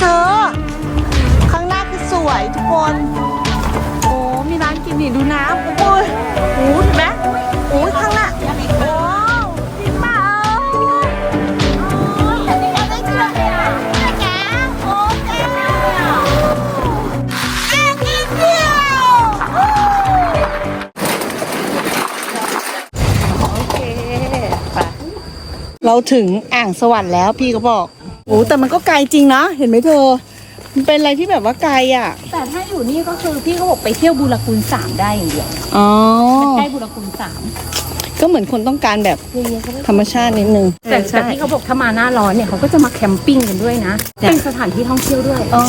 เธอ ข้างหน้าคือสวยทุกคน โอ้มีร้านกินนี่ดูน้ำโอ้ยโอ้ยเห็นไหมโอ้ยข้างหน้าโอ้จริงป่ะเอ้ยอันนี้ก็ได้เชื่อเลยอะแกโอ้แกแกกินเดียวโอเคไปเราถึงอ่างสวรรค์แล้วพี่ก็บอก โอ้แต่มันก็ไกลจริงนะเห็นไหมเธอ มันเป็นอะไรที่แบบว่าไกลอะ แต่ถ้าอยู่นี่ก็คือพี่เขาบอกไปเที่ยวบูรกูลสามได้อย่างเดียวอ๋อ มันใกล้บูรกูลสามก็เหมือนคนต้องการแบบธรรมชาตินิดนึงแต่แต่พี่เขาบอกถ้ามาหน้าร้อนเนี่ยเขาก็จะมาแคมปิ้งกันด้วยนะจ้ะเป็นสถานที่ท่องเที่ยวด้วยอ๋อ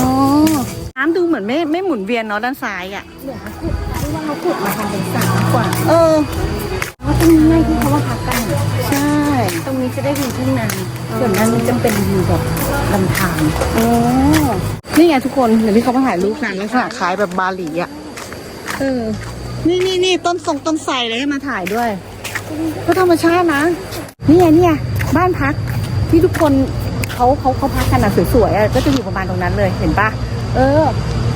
น้ำดูเหมือนไม่ไม่หมุนเวียนเนาะด้านซ้ายอะเหลือขุดที่ว่าเขาขุดมาทำเป็นสระมากกว่า เออ นี้จะได้วิวทุ่งนาส่วนนั้นจะเป็นวิวแบบลำธารโอ้นี่ไงทุกคนเดี๋ยวที่เขามาถ่ายรูปกันลักษณะคล้ายแบบบาหลีอะเออนี่นี่นี่ต้นทรงต้นไทรเลยให้มาถ่ายด้วย ก็ธรรมชาตินะนี่ไงนี่ไงบ้านพักที่ทุกคนเขาเขาเขาพักกันอะสวยๆอะก็จะอยู่ประมาณตรงนั้นเลยเห็นปะเออ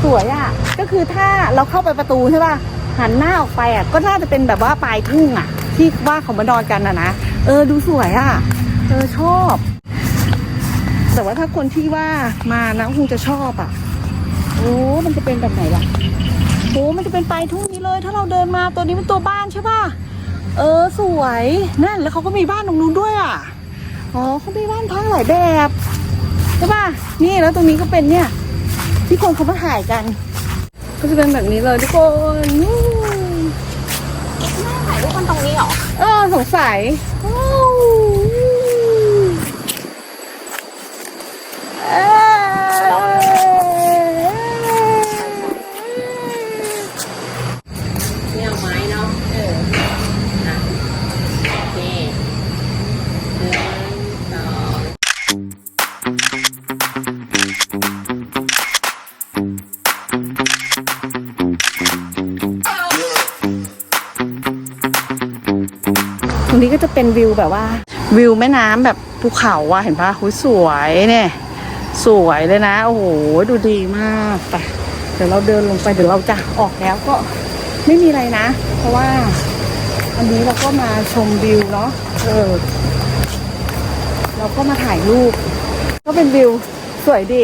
สวยอะก็คือถ้าเราเข้าไปประตูใช่ป่ะหันหน้าออกไปอะก็น่าจะเป็นแบบว่าปลายทุ่งอะที่ว่าเขามานอนกันอะนะ เออดูสวยอะเออชอบ แต่ว่าถ้าคนที่ว่ามานะคงจะชอบอะโอ้มันจะเป็นแบบไหนล่ะโอ้มันจะเป็นปลายทุ่งนี้เลย ถ้าเราเดินมาตัวนี้เป็นตัวบ้านใช่ป่ะ เออสวยนั่นแล้วเขาก็มีบ้านตรงนู้นด้วยอะอ๋อเขามีบ้านพักหลายแบบใช่ป่ะนี่แล้วตรงนี้ก็เป็นเนี่ย ที่คนเขามาถ่ายกัน ก็จะเป็นแบบนี้เลยทุกคนอืม ถ่ายรูปกันตรงนี้เหรอเออสงสัยว้าวเอ้ย รงนี้ก็จะเป็นวิวแบบว่า วิวแม่น้ำแบบภูเขาอะเห็นปะหุยสวยเนี่ยสวยเลยนะ โอ้โหดูดีมากไปเดี๋ยวเราเดินลงไปเดี๋ยวเราจะออกแล้วก็ไม่มีอะไรนะ เพราะว่าอันนี้เราก็มาชมวิวเนาะเออเราก็มาถ่ายรูป ก็เป็นวิวสวยดี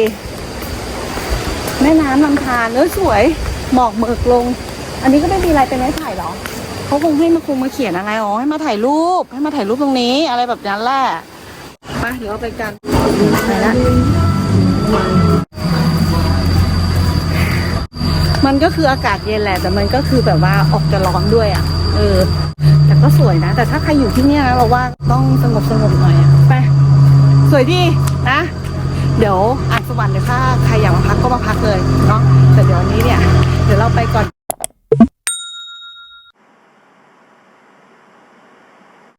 แม่น้ำลำธารเออสวยหมอกเบิกลง อันนี้ก็ไม่มีอะไรเป็นไม้ไผ่หรอ เขาคงให้มาคงมาเขียนอะไรอ๋อให้มาถ่ายรูปให้มาถ่ายรูปตรงนี้อะไรแบบนั้นแหละไปเดี๋ยวไปกันไปละมันก็คืออากาศเย็นแหละ แต่มันก็คือแบบว่าออกจะร้อนด้วยอะ เออ แต่ก็สวยนะ แต่ถ้าใครอยู่ที่เนี่ยนะเราว่าต้องสงบสงบหน่อยอะไปสวยดีนะ เดี๋ยวอ่านสวรรค์เดี๋ยวถ้าใครอยากมาพักก็มาพักเลยเนาะแต่เดี๋ยววันนี้เนี่ย เดี๋ยวเราไปก่อน